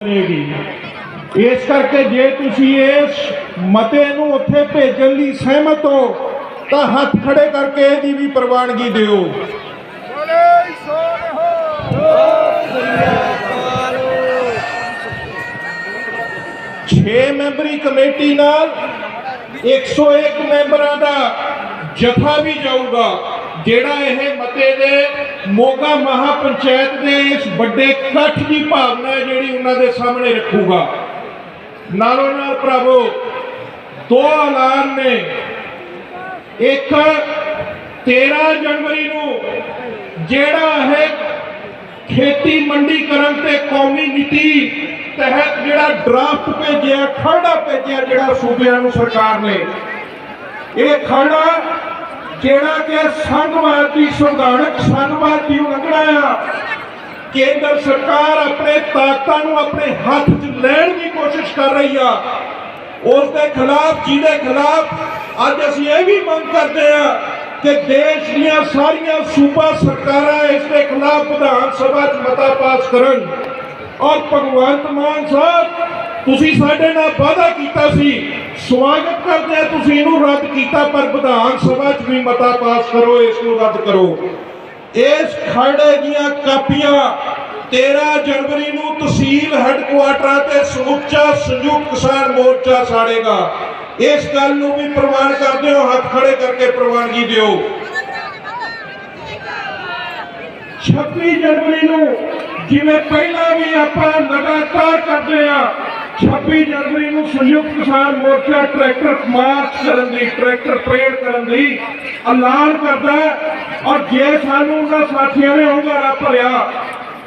ਕਰੇਗੀ। ਇਸ ਕਰਕੇ ਜੇ ਤੁਸੀਂ ਇਸ ਮਤੇ ਨੂੰ ਉੱਥੇ ਭੇਜਣ ਲਈ ਸਹਿਮਤ ਹੋ, ਤਾਂ ਹੱਥ ਖੜੇ ਕਰਕੇ ਇਹਦੀ ਵੀ ਪ੍ਰਵਾਨਗੀ ਦਿਓ। ਛੇ ਮੈਂਬਰੀ ਕਮੇਟੀ ਨਾਲ 101 ਮੈਂਬਰਾਂ ਦਾ ਜਥਾ ਵੀ ਜਾਊਗਾ। ਜਿਹੜਾ ਇਹ ਮਤੇ ਦੇ ਮੋਗਾ ਮਹਾਪੰਚਾਇਤ ਦੇ ਇਸ ਵੱਡੇ ਇਕੱਠ ਦੀ ਭਾਵਨਾ ਹੈ ਜਿਹੜੀ ਉਹਨਾਂ ਦੇ ਸਾਹਮਣੇ ਰੱਖੂਗਾ। ਨਾਲੋਂ ਨਾਲ ਭਰਾਵੋ, ਦੋ ਐਲਾਨ ਨੇ। ਇੱਕ 13 ਜਨਵਰੀ ਨੂੰ ਜਿਹੜਾ ਇਹ ਖੇਤੀ ਮੰਡੀਕਰਨ ਤੇ ਕੌਮੀ ਨੀਤੀ ਤਹਿਤ ਜਿਹੜਾ ਡਰਾਫਟ ਭੇਜਿਆ, ਖਰੜਾ ਭੇਜਿਆ ਜਿਹੜਾ ਸੂਬਿਆਂ ਨੂੰ ਸਰਕਾਰ ਨੇ। ਇਹ ਖਰੜਾ ਜਿਹੜਾ ਕਿ ਸੰਘਵਾਦ ਦੀ ਸੰਵਿਧਾਨਕ ਸੰਘਵਾਦ ਦੀ ਉਲੰਘਣਾ ਆ। ਕੇਂਦਰ ਸਰਕਾਰ ਆਪਣੇ ਤਾਕਤਾਂ ਨੂੰ ਆਪਣੇ ਹੱਥ 'ਚ ਲੈਣ ਦੀ ਕੋਸ਼ਿਸ਼ ਕਰ ਰਹੀ ਆ। ਉਸ ਦੇ ਖਿਲਾਫ, ਜਿਹਦੇ ਖਿਲਾਫ ਅੱਜ ਅਸੀਂ ਇਹ ਵੀ ਮੰਗ ਕਰਦੇ ਆ ਕਿ ਦੇਸ਼ ਦੀਆਂ ਸਾਰੀਆਂ ਸੂਬਾ ਸਰਕਾਰਾਂ ਇਸ ਦੇ ਖਿਲਾਫ ਵਿਧਾਨ ਸਭਾ 'ਚ ਮਤਾ ਪਾਸ ਕਰਨ। ਔਰ ਭਗਵੰਤ ਮਾਨ ਸਾਹਿਬ ਤੁਸੀਂ ਸਾਡੇ ਨਾਲ ਵਾਅਦਾ ਕੀਤਾ ਸੀ, ਸਵਾਗਤ ਕਰਦੇ ਆ ਤੁਸੀਂ ਇਹਨੂੰ ਰੱਦ ਕੀਤਾ, ਪਰ ਵਿਧਾਨ ਸਭਾ 'ਚ ਵੀ ਮਤਾ ਪਾਸ ਕਰੋ ਇਸ ਨੂੰ ਰੱਦ ਕਰੋ। ਇਸ ਖਰੜੇ ਦੀਆਂ ਕਾਪੀਆਂ 13 ਜਨਵਰੀ ਨੂੰ ਤਹਿਸੀਲ ਹੈੱਡਕੁਆਟਰਾਂ ਤੇ ਸਮੁੱਚਾ ਸੰਯੁਕਤ ਕਿਸਾਨ ਮੋਰਚਾ ਸਾੜੇਗਾ। ਇਸ ਗੱਲ ਨੂੰ ਵੀ ਪ੍ਰਵਾਨ ਕਰਦੇ ਹੋ, ਹੱਥ ਖੜੇ ਕਰਕੇ ਪ੍ਰਵਾਨਗੀ ਦਿਓ। 26 ਜਨਵਰੀ ਨੂੰ ਜਿਵੇਂ ਪਹਿਲਾਂ ਵੀ ਆਪਾਂ ਲਗਾਤਾਰ ਕਰਦੇ ਆ 26 ਜਨਵਰੀ ਨੂੰ ਸੰਯੁਕਤ ਕਿਸਾਨ ਮੋਰਚਾ ਟਰੈਕਟਰ ਮਾਰਚ ਕਰਨ ਦੀ, ਟਰੈਕਟਰ ਪਰੇਡ ਕਰਨ ਦੀ ਐਲਾਨ ਕਰਦਾ ਔਰ ਜੇ ਸਾਨੂੰ ਉਹਨਾਂ ਸਾਥੀਆਂ ਨੇ ਹੁੰਗਾਰਾ ਭਰਿਆ,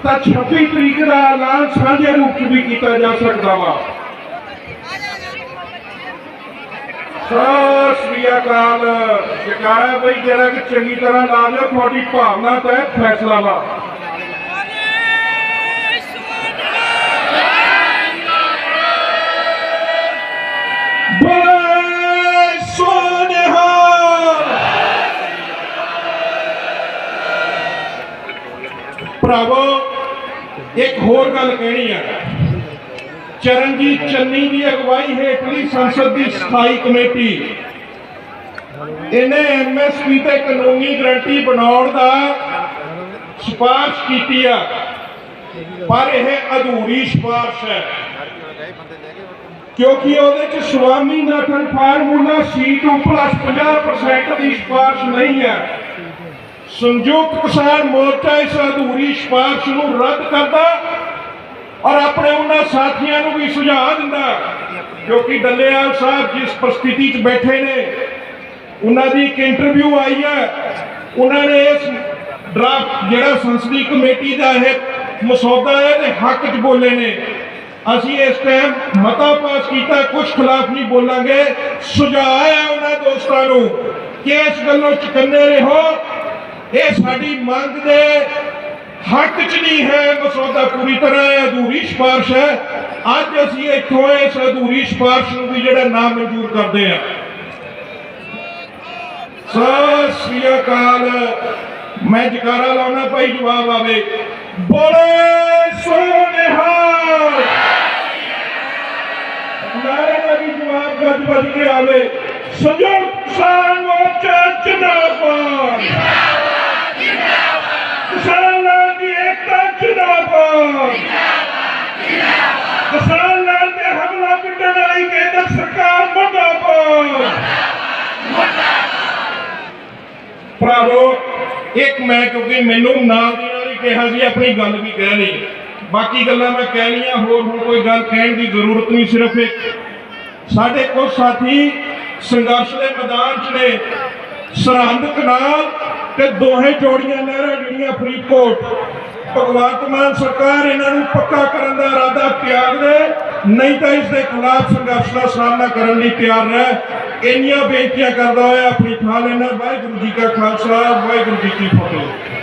ਤਾਂ 26 ਤਰੀਕ ਦਾ ਐਲਾਨ ਸਾਂਝੇ ਰੂਪ 'ਚ ਵੀ ਕੀਤਾ ਜਾ ਸਕਦਾ ਵਾ। ਸਤਿ ਸ੍ਰੀ ਅਕਾਲ। ਜਕਾਰਾ ਬਈ ਜਿਹੜਾ ਕਿ ਚੰਗੀ ਤਰ੍ਹਾਂ ਲਾ ਲਿਓ, ਤੁਹਾਡੀ ਭਾਵਨਾ ਤਹਿਤ ਫੈਸਲਾ ਵਾ। ਭਰਾਵੋ, ਇੱਕ ਹੋਰ ਗੱਲ ਕਹਿਣੀ ਆ। ਚਰਨਜੀਤ ਚੰਨੀ ਦੀ ਅਗਵਾਈ ਹੇਠਲੀ ਸੰਸਦ ਦੀ ਸਥਾਈ ਕਮੇਟੀ। ਇਹਨੇ ਐਮਐਸਪੀ ਤੇ ਕਾਨੂੰਨੀ ਗਰੰਟੀ ਬਣਾਉਣ ਦਾ ਸਿਫਾਰਿਸ਼ ਕੀਤੀ ਆ। ਪਰ ਇਹ ਅਧੂਰੀ ਸਿਫਾਰਿਸ਼ ਹੈ। ਕਿਉਂਕਿ ਉਹਦੇ ਚ ਸਵਾਮੀਨਾਥਨ ਫਾਰਮੂਲਾ C2 50% ਦੀ ਸਿਫਾਰਿਸ਼ ਨਹੀਂ ਹੈ। ਸੰਯੁਕਤ ਕਿਸਾਨ ਮੋਰਚਾ ਇਸ ਅਧੂਰੀ ਸਿਫਾਰਿਸ਼ ਨੂੰ ਰੱਦ ਕਰਦਾ ਔਰ ਆਪਣੇ ਉਹਨਾਂ ਸਾਥੀਆਂ ਨੂੰ ਵੀ ਸੁਝਾਅ ਦਿੰਦਾ, ਕਿਉਂਕਿ ਡੱਲੇਵਾਲ ਸਾਹਿਬ ਜਿਸ ਪ੍ਰਸਥਿਤੀ 'ਚ ਬੈਠੇ ਨੇ, ਉਹਨਾਂ ਦੀ ਇੱਕ ਇੰਟਰਵਿਊ ਆਈ ਹੈ। ਉਹਨਾਂ ਨੇ ਇਸ ਡਰਾਫਟ ਜਿਹੜਾ ਸੰਸਦੀ ਕਮੇਟੀ ਦਾ ਇਹ ਮਸੌਦਾ ਹੈ ਦੇ ਹੱਕ 'ਚ ਬੋਲੇ ਨੇ। ਅਸੀਂ ਇਸ ਟਾਈਮ ਮਤਾ ਪਾਸ ਕੀਤਾ ਕੁਝ ਖਿਲਾਫ ਨਹੀਂ ਬੋਲਾਂਗੇ। ਸੁਝਾਅ ਹੈ ਉਹਨਾਂ ਦੋਸਤਾਂ ਨੂੰ ਕਿ ਇਸ ਗੱਲੋਂ ਚੁਕੰਨੇ ਰਹੋ। ਇਹ ਸਾਡੀ ਮੰਗ ਦੇ ਹੱਕ 'ਚ ਨਹੀਂ ਹੈ ਮਸੌਦਾ ਪੂਰੀ ਤਰ੍ਹਾਂ ਇਹ ਅਧੂਰੀ ਸਿਫਾਰਿਸ਼ ਹੈ। ਅੱਜ ਅਸੀਂ ਇੱਥੋਂ ਇਸ ਅਧੂਰੀ ਸਿਫਾਰਿਸ਼ ਨੂੰ ਵੀ ਜਿਹੜਾ ਨਾਮ ਮਨਜ਼ੂਰ ਕਰਦੇ ਹਾਂ। ਸਤਿ ਸ੍ਰੀ ਅਕਾਲ। ਮੈਂ ਜਕਾਰਾ ਲਾਉਣਾ, ਭਾਈ ਜਵਾਬ ਆਵੇ। ਬੋਲੇ ਸੋਨਿਹਾ ਨਾਰੇ ਦਾ ਵੀ ਜਵਾਬ ਗੱਜ ਵੱਜ ਕੇ ਆਵੇ ਸੰਯੁਕਤ ਕਿਸਾਨ ਮੋਰਚਾ ਜਿੰਦਾਬਾਦ ਕਿਸਾਨਾਂ ਦੀ ਏਕਤਾ ਜਿੰਦਾਬਾਦ ਕਿਸਾਨਾਂ ਤੇ ਹਮਲਾ ਪਿੱਟਣ ਵਾਲੀ ਕੇਂਦਰ ਸਰਕਾਰ ਮੁਰਦਾਬਾਦ ਭਰਾਵੋ ਇੱਕ ਮੈਂ ਕਿਉਂਕਿ ਮੈਨੂੰ ਨਾਲ ਦੀ ਨਾਲ ਹੀ ਕਿਹਾ ਸੀ ਆਪਣੀ ਗੱਲ ਵੀ ਕਹਿ ਲਈ ਬਾਕੀ ਗੱਲਾਂ ਮੈਂ ਕਹਿ ਲਈਆਂ ਹੋਰ ਹੁਣ ਕੋਈ ਗੱਲ ਕਹਿਣ ਦੀ ਜ਼ਰੂਰਤ ਨਹੀਂ, ਸਿਰਫ ਇੱਕ। ਸਾਡੇ ਕੁਝ ਸਾਥੀ ਸੰਘਰਸ਼ ਦੇ ਮੈਦਾਨ 'ਚ ਨੇ। ਸਰਹੰਦ ਕਨਾਲ ਤੇ ਦੋਹੇ ਜੋੜੀਆਂ ਨਹਿਰਾਂ ਜਿਹੜੀਆਂ ਫਰੀਦਕੋਟ, ਭਗਵੰਤ ਮਾਨ ਸਰਕਾਰ ਇਹਨਾਂ ਨੂੰ ਪੱਕਾ ਕਰਨ ਦਾ ਇਰਾਦਾ ਤਿਆਗ ਦੇ, ਨਹੀਂ ਤਾਂ ਇਸ ਦੇ ਖਿਲਾਫ ਸੰਘਰਸ਼ ਦਾ ਸਾਹਮਣਾ ਕਰਨ ਲਈ ਤਿਆਰ ਰਹਿ। ਇੰਨੀਆਂ ਬੇਨਤੀਆਂ ਕਰਦਾ ਹੋਇਆ ਆਪਣੀ ਥਾਂ ਲੈਣਾ। ਵਾਹਿਗੁਰੂ ਜੀ ਕਾ ਖਾਲਸਾ, ਵਾਹਿਗੁਰੂ ਜੀ ਕੀ ਫਤਿਹ।